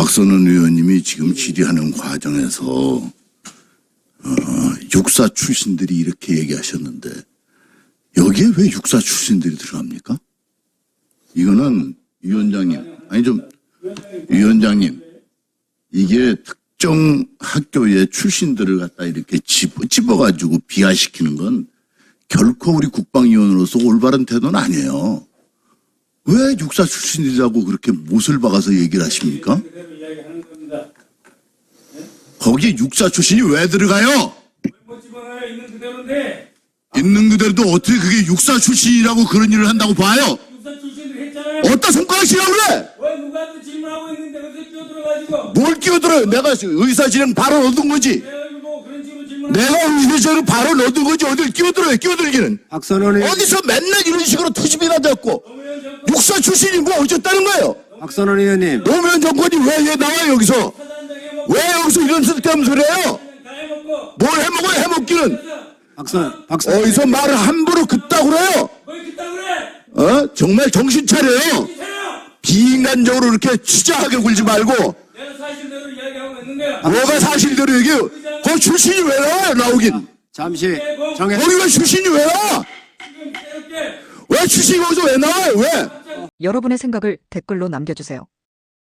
박선원 의원님이 지금 질의하는 과정에서 어, 육사 출신들이 이렇게 얘기하셨는데 여기에 왜 육사 출신들이 들어갑니까? 이거는 위원장님 아니 좀 위원장님 이게 특정 학교의 출신들을 갖다 이렇게 집어, 집어가지고 비하시키는 건 결코 우리 국방위원으로서 올바른 태도는 아니에요. 왜 육사 출신이라고 그렇게 못을 박아서 얘기를 하십니까? 이야기하는 겁니다. 거기 육사 출신이 왜 들어가요? 뭐 집어넣어야 있는 그대로인데 있는 그대로도 어떻게 그게 육사 출신이라고 그런 일을 한다고 봐요? 육사 출신들 했잖아요. 어디다 손가락이라고 그래? 왜 누가 또 질문하고 있는데 거기서 끼어들어가지고 뭘 끼어들어요? 내가 의사 진행 바로 얻은 거지. 내가 뭐 그런 식으로 질문 내가 의사 진행 바로 얻은 거지. 어딜 끼어들어요? 끼어들기는. 박선원 의원, 어디서 맨날 이런 식으로 투집이나 정권 육사 출신이 뭐 어쨌다는 거예요? 박선원 의원님, 노무현 정권이 왜, 왜 나와요 여기서? 왜 여기서 이런 쓸데없는 소리 해요? 다 해먹고 뭘 해먹어요 해먹기는? 박선, 박선, 어디서 말을 함부로 그따구로 해요? 뭘 그따 그래? 어? 정말 정신 차려요. 비인간적으로 이렇게 치자하게 굴지 말고. 뭐가 사실대로 얘기해요. 거 출신이 왜 나와요 나오긴. 잠시 정해. 거기가 출신이 왜 나와? 왜 출신이 거기서 왜 나와요 왜? 여러분의 생각을 댓글로 남겨주세요.